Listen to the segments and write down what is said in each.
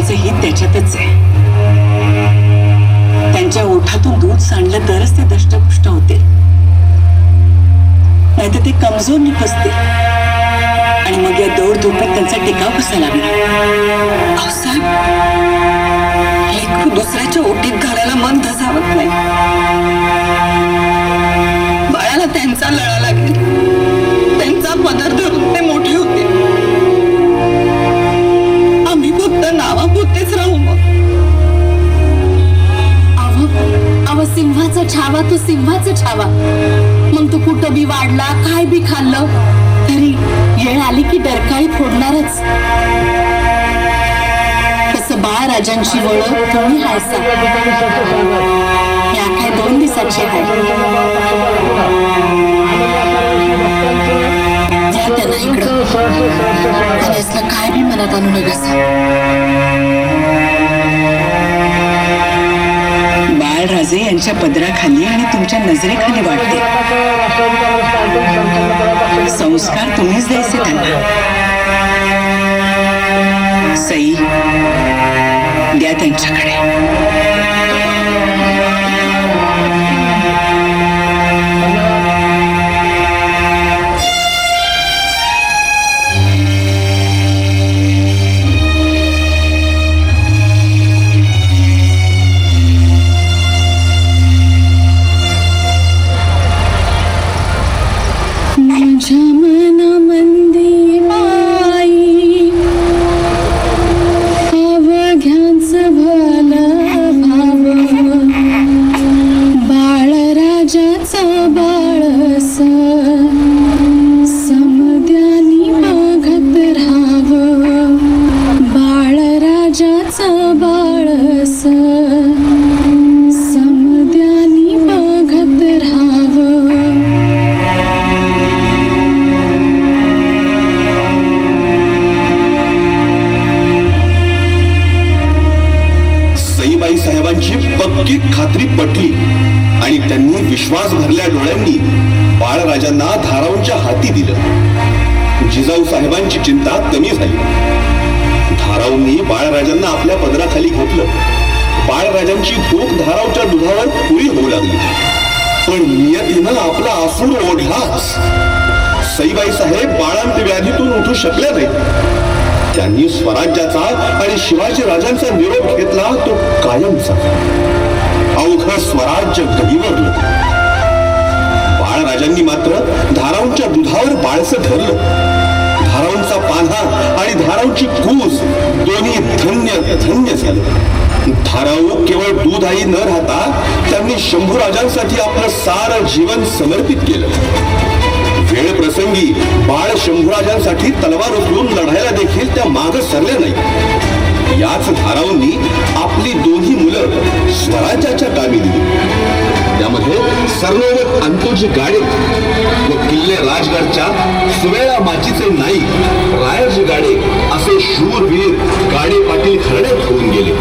त्याच्यातच आहे. त्यांच्या ओठातून दूध सांडलं तरच ते दष्टपुष्ट होते नाहीतर ते कमजोर निपसते आणि मग या दौड धोप्यात त्यांचा टिकाव कसा लागणार? अहो दुसऱ्याच्या ओटीत घालायला मन धसावत नाही. बाळाला त्यांचा लळा तू सिंहाचा छावा. मग तो कुठं बी वाढला काय बी खाल्लं तरी येळ आली की डरकाळी फोडणारच. तस बाळ राजांची वळख तुम्ही हायसा. या काय दोन दिवसाची आहे. त्यांना इकडं. काय बी मनात आणू नका राजे यांच्या पदराखाली आणि तुमच्या नजरेखाली वाढते संस्कार तुम्हीच द्यायचे त्यांना. सई द्या त्यांच्याकडे. पक्की खात्री पटली. आणि त्यांनी विश्वास भरल्या डोळ्यांनी बाळराजांना धाराऊंच्या हाती दिलं. जिजाऊ साहेबांची चिंता कमी झाली. धाराऊंनी बाळराजांना आपल्या पदराखाली घेतलं. बाळराजांची भूक धारावच्या दुधावर पुरी होऊ लागली. पण नियतीनं आपला आसूड ओढलाच सईबाई साहेब बाळांत व्याधीतून उठू शकले नाही त्यांनी स्वराज्याचा आणि शिवाजी राजांचा निरोप घेतला तो कायमचा. अवघ स्वराज्य गहिवरलं बाळराजांनी मात्र धाराऊंच्या दुधावर बाळस धरलं. धाराऊंचा पान्हा आणि धाराऊंची कूस दोन्ही धन्य धन्य झालं. धाराऊ केवळ दूध आई न राहता त्यांनी शंभू राजांसाठी आपलं सारं जीवन समर्पित केलं. वेळ प्रसंगी बाळ शंभूराजांसाठी तलवार उचलून लढायला देखील त्या माग सरल्या नाही याच धाराऊंनी आपली दोन्ही मुलं स्वराज्याच्या कामी दिली. त्यामध्ये सर्वोमत अंतोजी गाडे व किल्ले राजगडच्या सुवेळा माचीचे नाईक रायाजी गाडे असे शूरवीर गाडे पाटील खरड्यात होऊन गेले.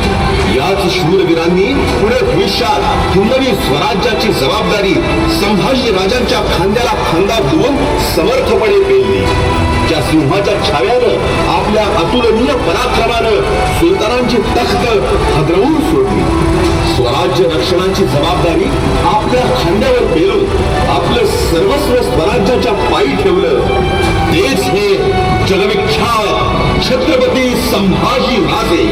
याच शूरवीरांनी पुढे भविष्यात हिंदवी स्वराज्याची जबाबदारी संभाजी राजांच्या खांद्याला खांदा देऊन समर्थपणे पेलली. ज्या सिंहाच्या छाव्यानं आपल्या अतुलनीय पराक्रमानं सुलतानांची तख्त हदरवून सोडली. स्वराज्य रक्षणाची जबाबदारी आपल्या खांद्यावर पेरून आपलं सर्वस्व स्वराज्याच्या पायी ठेवलं. तेच हे जगविख्यात छत्रपती संभाजी राजे